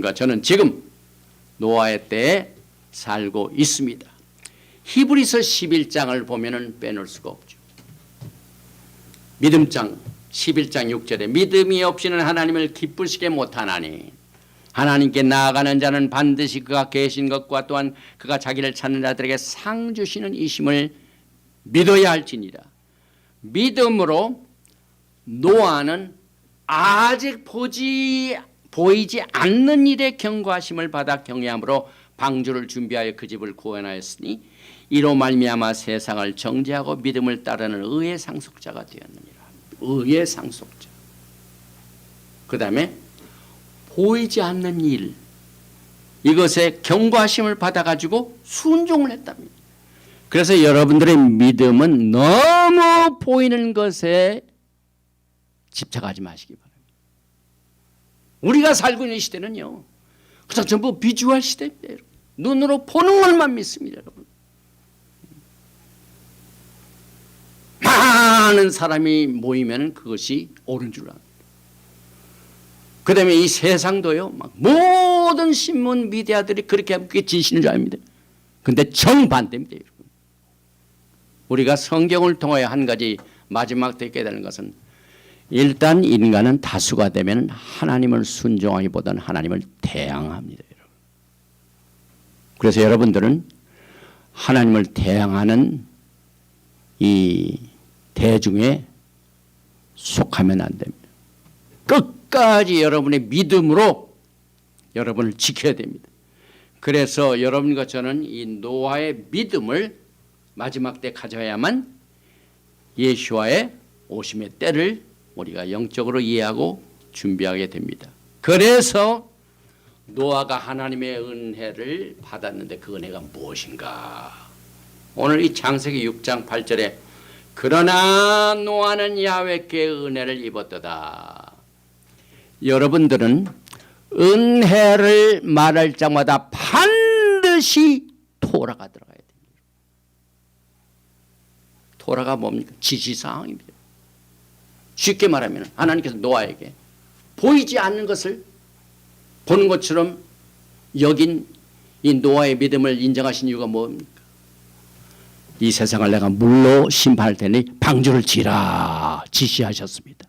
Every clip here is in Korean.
그러니까 저는 지금 노아의 때에 살고 있습니다. 히브리서 11장을 보면은 빼놓을 수가 없죠. 믿음장 11장 6절에 믿음이 없이는 하나님을 기쁘시게 못하나니 하나님께 나아가는 자는 반드시 그가 계신 것과 또한 그가 자기를 찾는 자들에게 상 주시는 이심을 믿어야 할지니라. 믿음으로 노아는 아직 보지 보이지 않는 일에 경고하심을 받아 경외함으로 방주를 준비하여 그 집을 구원하였으니 이로 말미암아 세상을 정죄하고 믿음을 따르는 의의 상속자가 되었느니라. 의의 상속자. 그 다음에 보이지 않는 일 이것에 경고하심을 받아 가지고 순종을 했답니다. 그래서 여러분들의 믿음은 너무 보이는 것에 집착하지 마시기 바랍니다. 우리가 살고 있는 시대는요. 그냥 전부 비주얼 시대입니다. 여러분. 눈으로 보는 것만 믿습니다. 여러분. 많은 사람이 모이면 그것이 옳은 줄 압니다. 그 다음에 이 세상도요. 막 모든 신문 미디어들이 그렇게 하면 그게 진실인 줄 압니다. 근데 정반대입니다. 여러분. 우리가 성경을 통하여 한 가지 마지막 때 깨달은 것은 일단 인간은 다수가 되면 하나님을 순종하기보다는 하나님을 대항합니다. 그래서 여러분들은 하나님을 대항하는 이 대중에 속하면 안 됩니다. 끝까지 여러분의 믿음으로 여러분을 지켜야 됩니다. 그래서 여러분과 저는 이 노아의 믿음을 마지막 때 가져야만 예수와의 오심의 때를 우리가 영적으로 이해하고 준비하게 됩니다. 그래서 노아가 하나님의 은혜를 받았는데 그 은혜가 무엇인가? 오늘 이 창세기 6장 8절에 그러나 노아는 야훼께 은혜를 입었도다. 여러분들은 은혜를 말할 때마다 반드시 토라가 들어가야 됩니다. 토라가 뭡니까? 지시사항입니다. 쉽게 말하면 하나님께서 노아에게 보이지 않는 것을 보는 것처럼 여긴 이 노아의 믿음을 인정하신 이유가 뭡니까? 이 세상을 내가 물로 심판할 테니 방주를 지라 지시하셨습니다.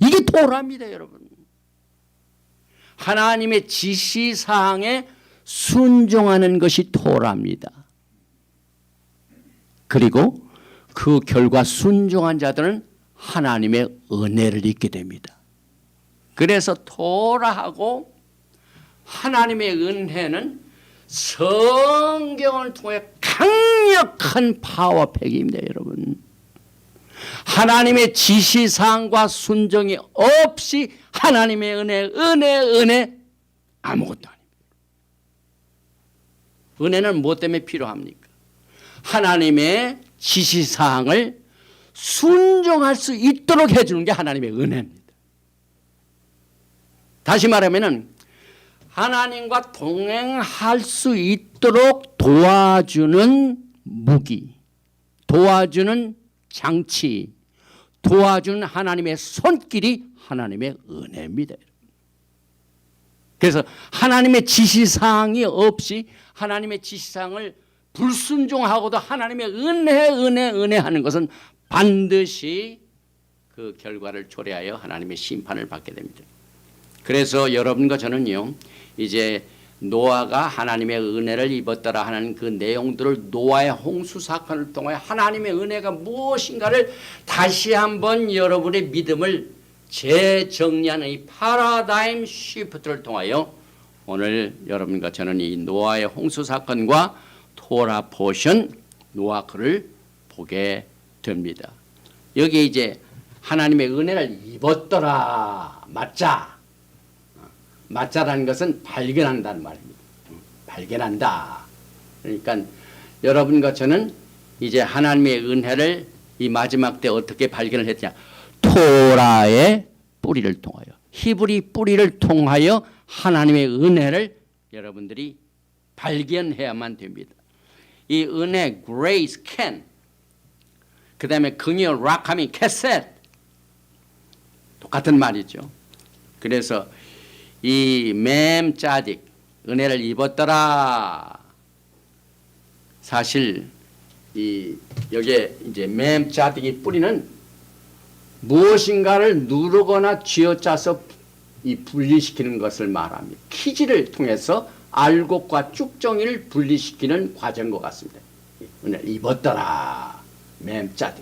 이게 토라입니다, 여러분. 하나님의 지시 사항에 순종하는 것이 토라입니다. 그리고 그 결과 순종한 자들은 하나님의 은혜를 입게 됩니다. 그래서 토라하고 하나님의 은혜는 성경을 통해 강력한 파워팩입니다, 여러분. 하나님의 지시사항과 순종이 없이 하나님의 은혜, 은혜, 은혜 아무것도 아닙니다. 은혜는 무엇 때문에 필요합니까? 하나님의 지시사항을 순종할 수 있도록 해주는 게 하나님의 은혜입니다. 다시 말하면은 하나님과 동행할 수 있도록 도와주는 무기, 도와주는 장치, 도와주는 하나님의 손길이 하나님의 은혜입니다. 그래서 하나님의 지시사항이 없이 하나님의 지시사항을 불순종하고도 하나님의 은혜, 은혜, 은혜 하는 것은 반드시 그 결과를 초래하여 하나님의 심판을 받게 됩니다. 그래서 여러분과 저는요, 이제 노아가 하나님의 은혜를 입었더라 하는 그 내용들을 노아의 홍수 사건을 통해 하나님의 은혜가 무엇인가를 다시 한번 여러분의 믿음을 재정리하는 이 파라다임 시프트를 통하여 오늘 여러분과 저는 이 노아의 홍수 사건과 토라 포션 노아 글을 보게 됩니다. 여기 이제 하나님의 은혜를 입었더라 맞자 맞자라는 것은 발견한다는 말입니다. 발견한다. 그러니까 여러분과 저는 이제 하나님의 은혜를 이 마지막 때 어떻게 발견을 했냐? 토라의 뿌리를 통하여 히브리 뿌리를 통하여 하나님의 은혜를 여러분들이 발견해야만 됩니다. 이 은혜 grace can 그 다음에 긍휼 락함이 캐셋 똑같은 말이죠. 그래서 이 맴 짜딕 은혜를 입었더라. 사실 이 여기에 이제 맴 짜딕이 뿌리는 무엇인가를 누르거나 쥐어짜서 이 분리시키는 것을 말합니다. 키지를 통해서 알곡과 쭉정이를 분리시키는 과정인 것 같습니다. 은혜를 입었더라. 맴짜딕.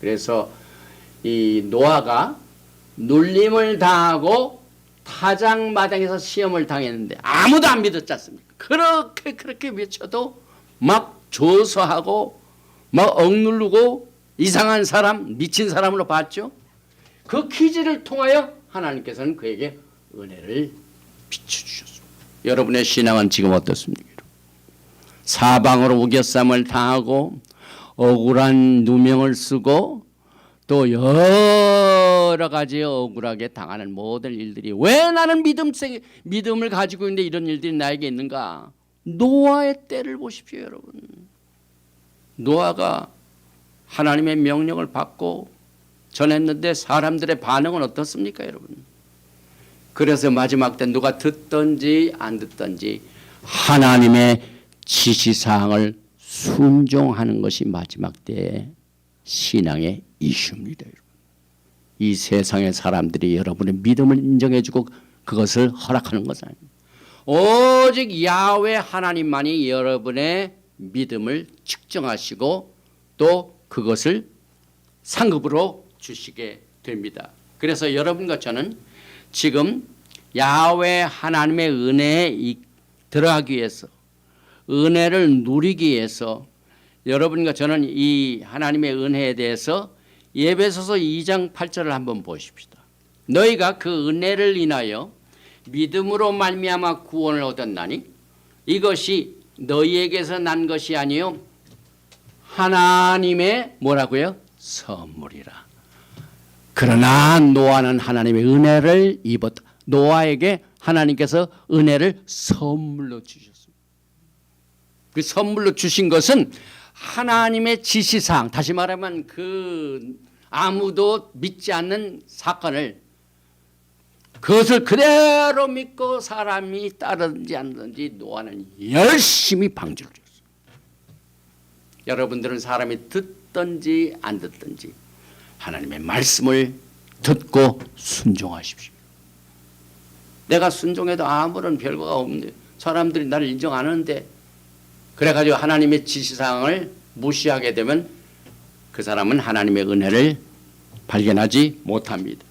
그래서 이 노아가 눌림을 당하고 타작마당에서 시험을 당했는데 아무도 안 믿었지 않습니까? 그렇게 그렇게 외쳐도 막 조소하고 막 억누르고 이상한 사람, 미친 사람으로 봤죠. 그 퀴즈를 통하여 하나님께서는 그에게 은혜를 비춰주셨습니다. 여러분의 신앙은 지금 어떻습니까? 사방으로 우겨쌈을 당하고 억울한 누명을 쓰고 또 여러 가지 억울하게 당하는 모든 일들이 왜 나는 믿음 세, 믿음을 가지고 있는데 이런 일들이 나에게 있는가? 노아의 때를 보십시오, 여러분. 노아가 하나님의 명령을 받고 전했는데 사람들의 반응은 어떻습니까, 여러분? 그래서 마지막 때 누가 듣든지 안 듣든지 하나님의 지시사항을 순종하는 것이 마지막 때의 신앙의 이슈입니다. 이 세상의 사람들이 여러분의 믿음을 인정해주고 그것을 허락하는 것은 아닙니다. 오직 야외 하나님만이 여러분의 믿음을 측정하시고 또 그것을 상급으로 주시게 됩니다. 그래서 여러분과 저는 지금 야외 하나님의 은혜에 이- 들어가기 위해서 은혜를 누리기 위해서 여러분과 저는 이 하나님의 은혜에 대해서 예배소서 2장 8절을 한번 보십시다. 너희가 그 은혜를 인하여 믿음으로 말미암아 구원을 얻었나니 이것이 너희에게서 난 것이 아니요 하나님의 뭐라고요? 선물이라. 그러나 노아는 하나님의 은혜를 입었다. 노아에게 하나님께서 은혜를 선물로 주셨습니다. 그 선물로 주신 것은 하나님의 지시사항, 다시 말하면 그 아무도 믿지 않는 사건을 그것을 그대로 믿고 사람이 따르든지 안든지 노아는 열심히 방지를 줬어요. 여러분들은 사람이 듣든지 안 듣든지 하나님의 말씀을 듣고 순종하십시오. 내가 순종해도 아무런 별거가 없는데 사람들이 나를 인정 안 하는데 그래가지고 하나님의 지시사항을 무시하게 되면 그 사람은 하나님의 은혜를 발견하지 못합니다.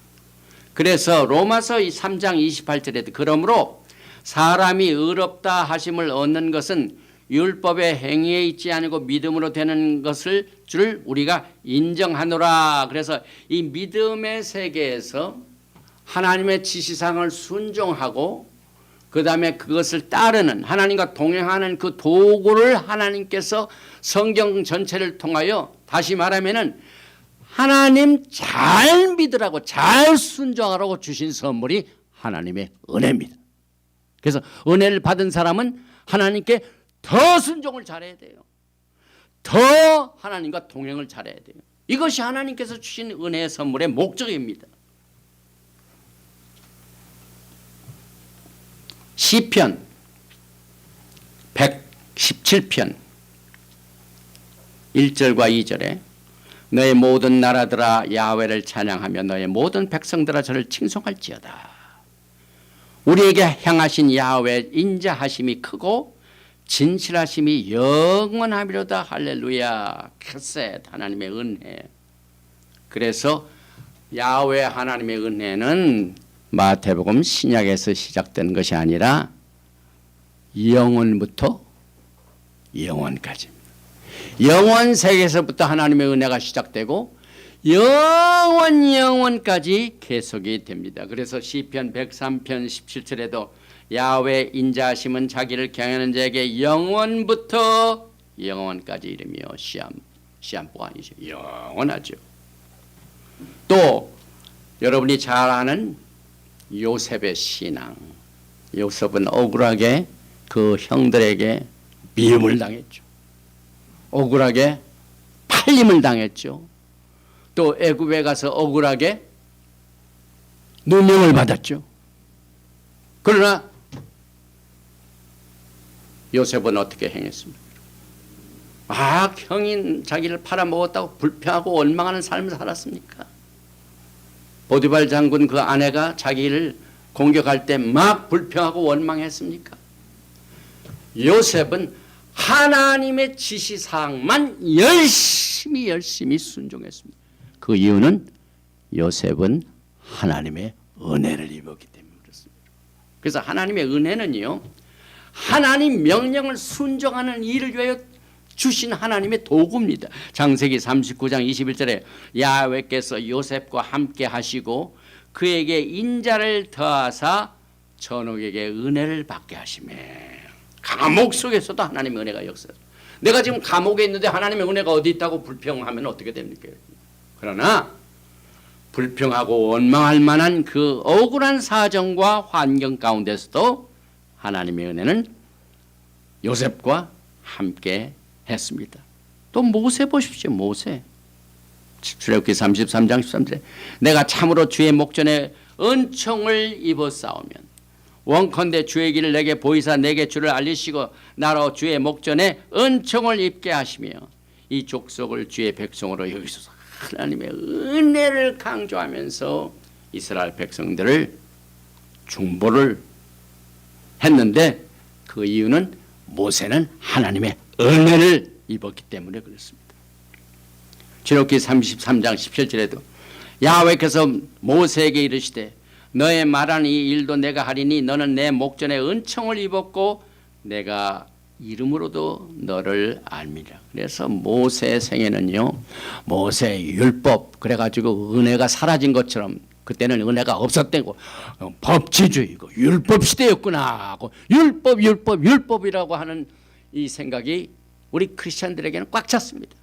그래서 로마서 이 3장 28절에도 그러므로 사람이 의롭다 하심을 얻는 것은 율법의 행위에 있지 않고 믿음으로 되는 것을 줄 우리가 인정하노라. 그래서 이 믿음의 세계에서 하나님의 지시상을 순종하고 그 다음에 그것을 따르는 하나님과 동행하는 그 도구를 하나님께서 성경 전체를 통하여 다시 말하면은 하나님 잘 믿으라고 잘 순종하라고 주신 선물이 하나님의 은혜입니다. 그래서 은혜를 받은 사람은 하나님께 더 순종을 잘해야 돼요. 더 하나님과 동행을 잘해야 돼요. 이것이 하나님께서 주신 은혜의 선물의 목적입니다. 시편 117편 1절과 2절에 너의 모든 나라들아 야훼를 찬양하며 너의 모든 백성들아 저를 칭송할지어다. 우리에게 향하신 야훼 인자하심이 크고 진실하심이 영원하미로다 할렐루야 크셋 하나님의 은혜. 그래서 야훼 하나님의 은혜는 마태복음 신약에서 시작된 것이 아니라 영원부터 영원까지입니다. 영원 세계에서부터 하나님의 은혜가 시작되고 영원 영원까지 계속이 됩니다. 그래서 시편 103편 17절에도 야훼 인자하심은 자기를 경외하는 자에게 영원부터 영원까지 이르며 시암 시암보가 아니죠. 영원하죠. 또 여러분이 잘 아는 요셉의 신앙. 요셉은 억울하게 그 형들에게 미움을 당했죠. 억울하게 팔림을 당했죠. 또 애굽에 가서 억울하게 누명을 받았죠. 그러나 요셉은 어떻게 행했습니까? 아, 형인 자기를 팔아먹었다고 불평하고 원망하는 삶을 살았습니까? 보디발 장군 그 아내가 자기를 공격할 때 막 불평하고 원망했습니까? 요셉은 하나님의 지시사항만 열심히 열심히 순종했습니다. 그 이유는 요셉은 하나님의 은혜를 입었기 때문에 그렇습니다. 그래서 하나님의 은혜는요. 하나님 명령을 순종하는 일을 위하여 주신 하나님의 도구입니다. 장세기 39장 21절에 야훼께서 요셉과 함께 하시고 그에게 인자를 더하사 전옥에게 은혜를 받게 하시매 감옥 속에서도 하나님의 은혜가 역사. 내가 지금 감옥에 있는데 하나님의 은혜가 어디 있다고 불평하면 어떻게 됩니까? 그러나 불평하고 원망할 만한 그 억울한 사정과 환경 가운데서도 하나님의 은혜는 요셉과 함께 했습니다. 또 모세 보십시오. 모세. 출애굽기 33장 13절에 내가 참으로 주의 목전에 은총을 싸우면 원컨대 주의 길을 내게 보이사 내게 주를 알리시고 나로 주의 목전에 은총을 입게 하시며 이 족속을 주의 백성으로 여기소서 하나님의 은혜를 강조하면서 이스라엘 백성들을 중보를 했는데 그 이유는 모세는 하나님의 은혜를 입었기 때문에 그렇습니다. 출애굽기 33장 17절에도 야훼께서 모세에게 이르시되 너의 말한 이 일도 내가 하리니 너는 내 목전에 은총을 입었고 내가 이름으로도 너를 알미라. 그래서 모세 생에는요. 모세 율법 그래가지고 은혜가 사라진 것처럼 그때는 은혜가 없었대고 어, 법치주의고 율법 시대였구나 하고 율법 율법 율법이라고 하는 이 생각이 우리 크리스천들에게는 꽉 찼습니다.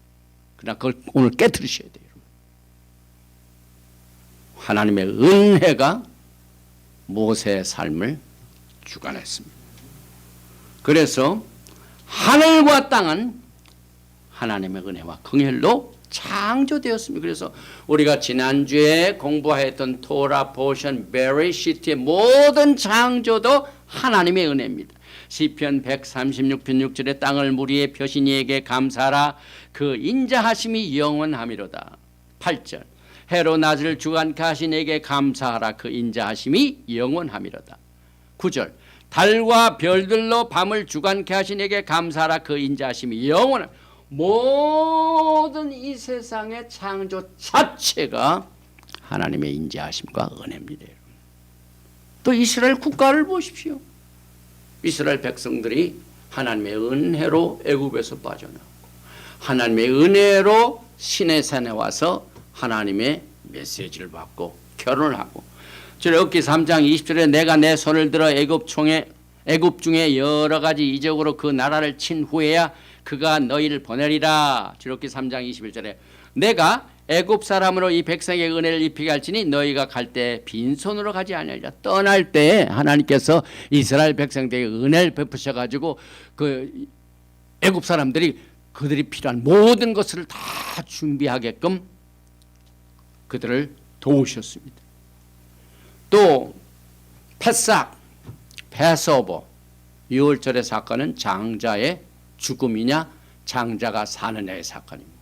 그러나 그걸 오늘 깨뜨리셔야 돼요. 하나님의 은혜가 모세의 삶을 주관했습니다. 그래서 하늘과 땅은 하나님의 은혜와 긍휼로 창조되었습니다. 그래서 우리가 지난주에 공부했던 토라 포션 베리시트의 모든 창조도 하나님의 은혜입니다. 시편 136편 6절에 땅을 무리의 표신이에게 감사하라 그 인자하심이 영원함이로다. 8절 해로 낮을 주관케 하신 에게 감사하라 그 인자하심이 영원함이로다. 9절 달과 별들로 밤을 주관케 하신 에게 감사하라 그 인자하심이 영원함. 모든 이 세상의 창조 자체가 하나님의 인자하심과 은혜입니다. 또 이스라엘 국가를 보십시오. 이스라엘 백성들이 하나님의 은혜로 애굽에서 빠져나오고 하나님의 은혜로 신의 산에 와서 하나님의 메시지를 받고 결혼을 하고 출애굽기 3장 20절에 내가 내 손을 들어 애굽 총에 애굽 중에 여러 가지 이적으로 그 나라를 친 후에야 그가 너희를 보내리라. 출애굽기 3장 21절에 내가 애굽 사람으로 이 백성에게 은혜를 입히게 할지니 너희가 갈 때 빈손으로 가지 아니하리라. 떠날 때 하나님께서 이스라엘 백성들에게 은혜를 베푸셔 가지고 그 애굽 사람들이 그들이 필요한 모든 것을 다 준비하게끔 그들을 도우셨습니다. 또 패삭, 패서버, 유월절의 사건은 장자의 죽음이냐 장자가 사느냐의 사건입니다.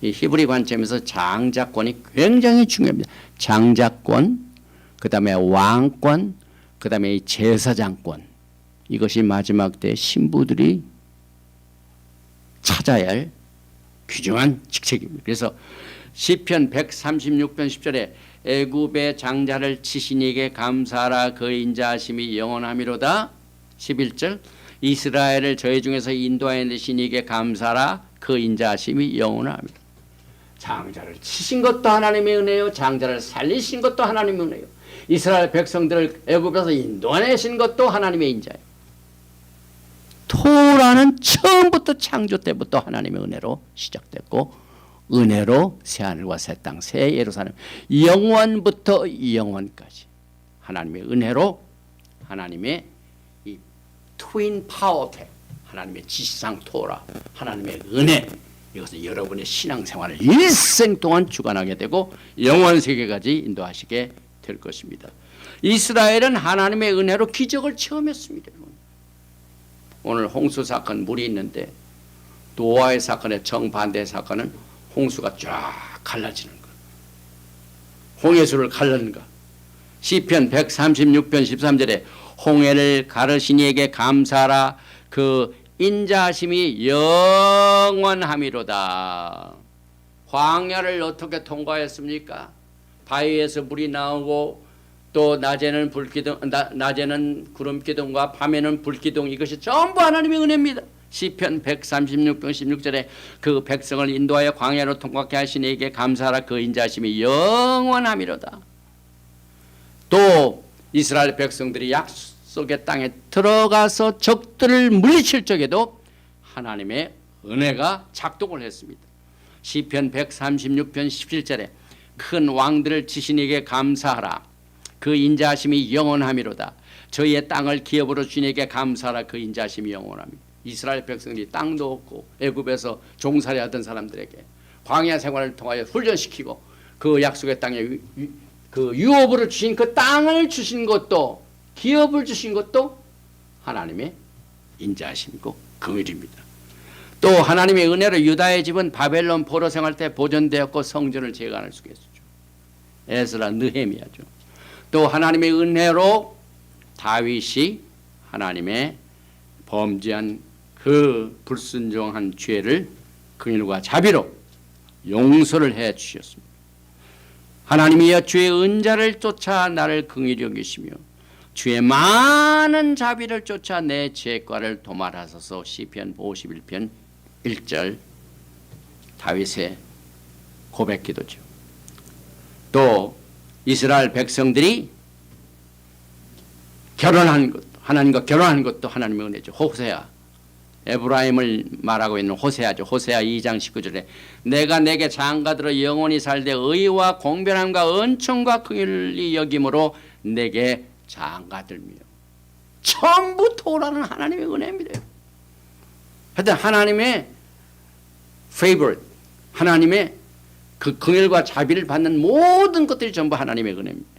이 히브리 관점에서 장자권이 굉장히 중요합니다. 장자권, 그 다음에 왕권, 그 다음에 이 제사장권. 이것이 마지막 때 신부들이 찾아야 할 귀중한 직책입니다. 그래서 시편 136편 10절에 애굽의 장자를 치시니에게 감사하라 그 인자하심이 영원함이로다. 11절 이스라엘을 저희 중에서 인도하여 내시니에게 감사하라 그 인자하심이 영원함이다. 장자를 치신 것도 하나님의 은혜요. 장자를 살리신 것도 하나님의 은혜요. 이스라엘 백성들을 애굽에서 인도하신 것도 하나님의 인자예요. 토라는 처음부터 창조 때부터 하나님의 은혜로 시작됐고 은혜로 새 하늘과 새 땅, 새 예루살렘 영원부터 영원까지 하나님의 은혜로 하나님의 이 트윈 파워팩 하나님의 지시상 토라 하나님의 은혜 이것은 여러분의 신앙생활을 일생 동안 주관하게 되고 영원 세계까지 인도하시게 될 것입니다. 이스라엘은 하나님의 은혜로 기적을 체험했습니다. 오늘 홍수 사건 물이 있는데 노아의 사건의 정반대 사건은 홍수가 쫙 갈라지는 것. 홍해수를 갈라는 것. 시편 136편 13절에 홍해를 가르시니에게 감사하라 그 인자하심이 영원함이로다. 광야를 어떻게 통과했습니까? 바위에서 물이 나오고 또 낮에는 불기둥 나- 낮에는 구름 기둥과 밤에는 불 기둥 이것이 전부 하나님의 은혜입니다. 시편 136편 16절에 그 백성을 인도하여 광야로 통과케 하신 이에게 감사하라 그 인자심이 영원함이로다. 또 이스라엘 백성들이 약속의 땅에 들어가서 적들을 물리칠 적에도 하나님의 은혜가 작동을 했습니다. 시편 136편 17절에 큰 왕들을 지신 이에게 감사하라 그 인자하심이 영원함이로다. 저희의 땅을 기업으로 주신 이에게 감사하라 그 인자하심이 영원함이다. 이스라엘 백성들이 땅도 없고 애굽에서 종살이 하던 사람들에게 광야 생활을 통하여 훈련시키고 그 약속의 땅에 그 유업으로 주신 그 땅을 주신 것도 기업을 주신 것도 하나님의 인자하심이고 긍휼입니다. 또 하나님의 은혜로 유다의 집은 바벨론 포로 생활 때 보존되었고 성전을 재건할 수 있었죠. 에스라 느헤미야죠. 또 하나님의 은혜로 다윗이 하나님의 범죄한 그 불순종한 죄를 긍휼과 자비로 용서를 해 주셨습니다. 하나님이여 주의 은자를 쫓아 나를 긍휼히 여기시며 주의 많은 자비를 쫓아 내 죄과를 도말하소서 시편 51편 1절 다윗의 고백 기도죠. 또 이스라엘 백성들이 결혼한 것 하나님과 결혼한 것도 하나님의 은혜죠. 호세아 에브라임을 말하고 있는 호세아죠. 호세아 2장 19절에 내가 내게 장가들어 영원히 살되 의와 공변함과 은총과 긍휼이 여김으로 내게 장가들며 처음부터 오라는 하나님의 은혜입니다. 하여튼 하나님의 favorite 하나님의 그 긍휼과 자비를 받는 모든 것들이 전부 하나님의 은혜입니다.